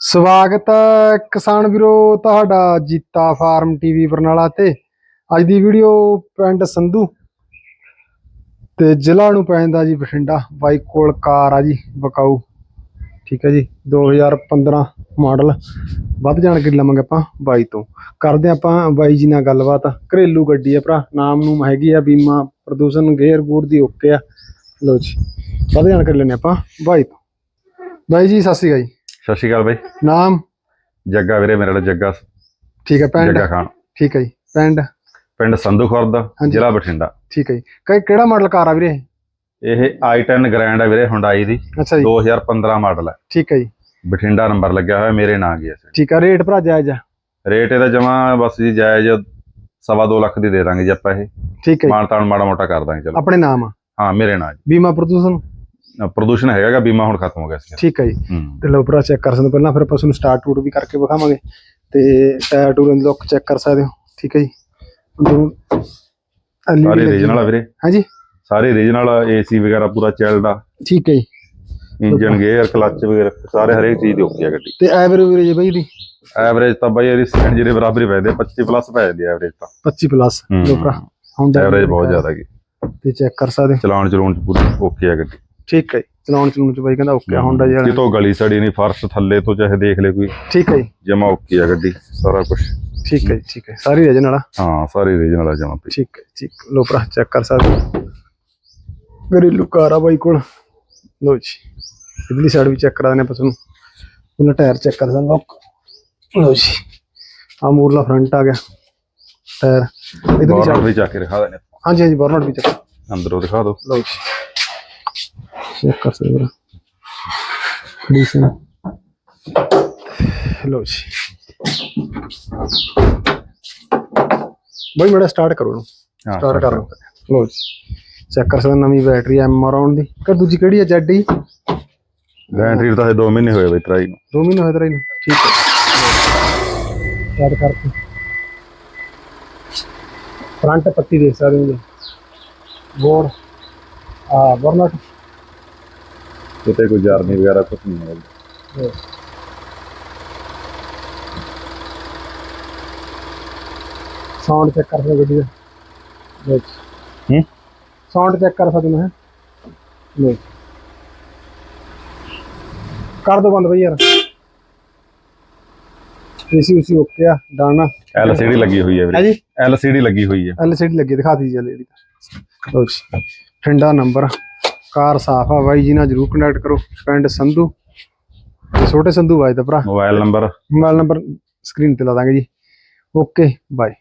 ਸਵਾਗਤ ਹੈ ਕਿਸਾਨ ਵੀਰੋ ਤੁਹਾਡਾ ਜੀਤਾ ਫਾਰਮ ਟੀਵੀ ਬਰਨਾਲਾ ਤੇ। ਅੱਜ ਦੀ ਵੀਡੀਓ ਪਿੰਡ ਸੰਧੂ ਤੇ ਜ਼ਿਲ੍ਹਾ ਨੂੰ ਪੈਂਦਾ ਜੀ ਬਠਿੰਡਾ। ਬਾਈ ਕੋਲ ਕਾਰ ਆ ਜੀ, ਬਕਾਊ। ਠੀਕ ਹੈ ਜੀ 2015 ਮਾਡਲ। ਵੱਧ ਜਾਣਕਾਰੀ ਲਵਾਂਗੇ ਆਪਾਂ ਬਾਈ ਤੋਂ। ਕਰਦੇ ਹਾਂ ਆਪਾਂ ਬਾਈ ਜੀ ਨਾਲ ਗੱਲਬਾਤ। ਘਰੇਲੂ ਗੱਡੀ ਆ ਭਰਾ, ਨਾਮ ਨੂੰ ਹੈਗੀ ਆ, ਬੀਮਾ ਪ੍ਰਦੂਸ਼ਣ, ਗੇਅਰ ਗੂਰ ਦੀ ਓਕੇ ਆ। ਲੋ ਜੀ, ਵੱਧ ਜਾਣਕਾਰੀ ਲੈਣੇ ਆਪਾਂ ਬਾਈ ਤੋਂ। ਬਾਈ ਜੀ, ਸਤਿ ਸ਼੍ਰੀ ਅਕਾਲ ਜੀ। ਸਤਿ ਸ਼੍ਰੀ ਅਕਾਲ ਬਾਈ। ਨਾਮ? ਜੱਗਾ ਵੀਰੇ ਮੇਰਾ ਨਾਲ ਜੱਗਾ ਠੀਕ ਹੈ ਪਿੰਡ? ਜੱਗਾ ਖਾਨ। ਠੀਕ ਹੈ ਜੀ ਪਿੰਡ? ਪਿੰਡ ਸੰਧੂ ਖੁਰਦ। ਜ਼ਿਲ੍ਹਾ ਬਠਿੰਡਾ। ਠੀਕ ਹੈ ਜੀ। ਕਿ- ਕਿਹੜਾ ਮਾਡਲ ਕਾਰ ਆ ਵੀਰੇ ਇਹ? ਇਹ i10 ਗ੍ਰੈਂਡ ਹੈ ਵੀਰੇ ਹੁੰਡਾਈ ਦੀ। ਅੱਛਾ ਜੀ। 2015 ਮਾਡਲ ਹੈ ਠੀਕ ਹੈ ਜੀ। ਬਠਿੰਡਾ ਨੰਬਰ ਲੱਗਿਆ ਹੋਇਆ ਮੇਰੇ ਨਾਂ ਗਿਆ ਸੀ ਠੀਕ ਹੈ ਰੇਟ ਭਰਾ ਜਾਇਜ਼ ਆ? ਰੇਟ ਇਹਦਾ ਜਮਾ ਬਸ ਜੀ ਜਾਇਜ਼ ਸਵਾ ਦੋ ਲੱਖ ਦੀ ਦੇ ਦਾਂਗੇ ਜੀ ਆਪਾਂ ਇਹ। ਠੀਕ ਹੈ ਜੀ। ਮਾਨ ਤਾਨ ਮਾੜਾ ਮੋਟਾ ਕਰ ਦਾਂਗੇ ਚਲੋ। ਆਪਣੇ ਨਾਮ ਆ? ਹਾਂ ਮੇਰੇ ਨਾਂ ਜੀ। ਬੀਮਾ ਪ੍ਰਦੂਸ਼ਣ? ਪ੍ਰਦੂਸ਼ਣ ਹੈਗਾਗਾ ਬੀਮਾ ਹੁਣ ਖਤਮ ਹੋ ਗਿਆ ਸੀ ਠੀਕ ਹੈ ਜੀ। ਹੂੰ। ਤੇ ਲਓ ਭਰਾ ਚੈੱਕ ਕਰ ਸਕਦੇ ਹੋ। ਪਹਿਲਾਂ ਫਿਰ ਆਪਾਂ ਤੁਹਾਨੂੰ ਸਟਾਰਟ ਟੂਰ ਵੀ ਕਰਕੇ ਵਿਖਾਵਾਂਗੇ। ਤੇ ਟਾਇਰ ਟੂਰ ਦੀ ਲੁੱਕ ਚੈੱਕ ਕਰ ਸਕਦੇ ਹੋ। ਠੀਕ ਹੈ ਜੀ। ਸਾਰੇ ਰੀਜਨਲ ਆ। ਵੀਰੇ। ਹਾਂਜੀ। ਸਾਰੇ ਰੀਜਨਲ ਏਸੀ ਵਗੈਰਾ ਪੂਰਾ ਚੱਲਡ ਆ ਠੀਕ ਹੈ ਜੀ। ਇੰਜਨ ਗੇਅਰ ਕਲੱਚ ਵਗੈਰਾ ਸਾਰੇ ਹਰੇਕ ਚੀਜ਼ ਦੀ ਓਕੇ ਆ ਗੱਡੀ। ਤੇ ਐਵਰੇਜ ਜੀ ਬਾਈ ਦੀ ਐਵਰੇਜ ਤਾਂ ਬਾਈ ਇਹਦੀ ਸੈਕੰਡ ਜਿਹੜੇ ਬਰਾਬਰ ਹੀ ਪੈਂਦੇ 25 ਪਲੱਸ ਪੈ ਜਾਂਦੀ ਐਵਰੇਜ ਤਾਂ। 25 ਪਲੱਸ ਹੂੰ। ਲੋ ਭਰਾ ਹੁੰਦਾ ਐਵਰੇਜ ਬਹੁਤ ਜ਼ਿਆਦਾ ਹੈਗੀ। ਤੇ ਚੈੱਕ ਕਰ ਸਕਦੇ ਹੋ। ਚਲਾਉਣ ਚਲਾਉਣ ਚ ਪੂਰੀ ਓਕੇ ਆ ਗੱਡੀ। ਠੀਕ ਹੈ ਜੀ। ਚਲਾਉਣ ਚਲਾਉਣ ਚ ਬਾਈ ਕਹਿੰਦਾ ਓਕੇ ਹੁੰਦਾ ਜੀ ਵਾਲਾ। ਕਿਤੋਂ ਗਲੀ ਸੜੀ ਨਹੀਂ ਫਰਸ਼ ਥੱਲੇ ਤੋਂ ਚਾਹੇ ਦੇਖ ਲੈ ਕੋਈ। ਠੀਕ ਹੈ ਜੀ। ਜਮਾ ਓਕੇ ਆ ਗੱਡੀ ਸਾਰਾ ਕੁਝ ਠੀਕ ਹੈ ਜੀ ਠੀਕ ਹੈ। ਸਾਰੀ ਰਜਨ ਵਾਲਾ ਹਾਂ ਸਾਰੀ ਰੀਜਨਲ ਆ ਜਮਾ ਪਈ। ਠੀਕ ਹੈ ਠੀਕ ਲੋ ਭਰਾ ਚੈੱਕ ਕਰ ਸਕਦੇ ਹੋ। ਘਰੇਲੂ ਕਾਰ ਆ ਬਾਈ ਕੋਲ। ਲੋ ਜੀ ਇਧਰਲੀ ਸਾਈਡ ਵੀ ਚੈੱਕ ਕਰਾ ਦੇਣੇ ਆਪਾਂ ਤੁਹਾਨੂੰ। ਉਹਨਾਂ ਟਾਇਰ ਚੈੱਕ ਕਰ ਲੋਕ ਲੋ ਜੀ ਆ ਮੂਰਲਾ ਫਰੰਟ ਆ ਗਿਆ। ਟਾਇਰ ਇਧਰਲੀ ਬਾਹਰ ਸਾਈਡ ਵੀ ਜਾ ਕੇ ਦਿਖਾ ਦੇਣੇ ਹਾਂਜੀ ਹਾਂਜੀ ਬਰਨਟ ਵੀ ਚੈੱਕ। ਅੰਦਰੋਂ ਦਿਖਾ ਦਿਓ। ਲੋ ਜੀ। ਚੈੱਕ ਕਰ ਸਕਦੇ ਹੋ ਕੰਡੀਸ਼ਨ ਲੋ ਜੀ ਬਾਈ ਮੇਰਾ ਸਟਾਰਟ ਕਰੋ ਇਹਨੂੰ ਹਾਂ, ਸਟਾਰਟ ਕਰ ਲਓ ਲੋ ਜੀ ਚੈੱਕ ਕਰ ਸਕਦੇ ਹੋ ਨਵੀਂ ਬੈਟਰੀ ਐਮ ਆਰਾਉਂਡ ਦੀ ਕਿ ਦੂਜੀ ਕਿਹੜੀ ਹੈ ਜੈਡ ਦੀ ਬੈਟਰੀ ਤਾਂ 2 ਮਹੀਨੇ ਹੋਏ ਬਈ ਤਰਾਈ ਨੂੰ ਦੋ ਮਹੀਨੇ ਹੋਏ ਤੇਰੇ ਨੂੰ ਠੀਕ ਹੈ ਸਟਾਰਟ ਕਰਕੇ ਫਰੰਟ ਪੱਤੀ ਦੇਖ ਸਕਦੇ ਹੋ ਬੋਰਡ ਆ ਬਰਨਟ ਕਿਤੇ ਕੋਈ ਜਰਨੀ ਵਗੈਰਾ ਕੁਝ ਨਹੀਂ ਹੈ ਸਾਊਂਡ ਚੈੱਕ ਕਰ ਸਕਦੇ ਹੋ ਗੱਡੀ ਦਾ ਦੇਖ ਹੂੰ? ਸਾਊਂਡ ਚੈੱਕ ਕਰ ਸਕਦੇ ਮੈਂ? ਦੇਖ ਕਰ ਦੋ ਬੰਦ ਬਈ ਯਾਰ। ਏਸੀ ਉਸੀ ਓਕੇ ਆ ਡਾਣਾ LCD ਲੱਗੀ ਹੋਈ ਹੈ ਵੀਰੇ। ਜੀ? LCD ਲੱਗੀ ਹੋਈ ਹੈ ਐਲਸੀਡੀ ਲੱਗੀ ਦਿਖਾ ਦਈਏ ਜਿਹੜੀ ਲਓ ਜੀ। ਠੰਡਾ ਨੰਬਰ ਕਾਰ ਸਾਫ਼ ਆ ਬਾਈ ਜੀ ਨਾਲ ਜਰੂਰ ਕੰਟੈਕਟ ਕਰੋ ਪਿੰਡ ਸੰਧੂ ਤੇ ਛੋਟੇ ਸੰਧੂ ਆਏ ਦਾ ਭਰਾ। Mobile number mobile number screen ਤੇ ਲਾ ਦਾਂਗੇ ਜੀ। Okay bye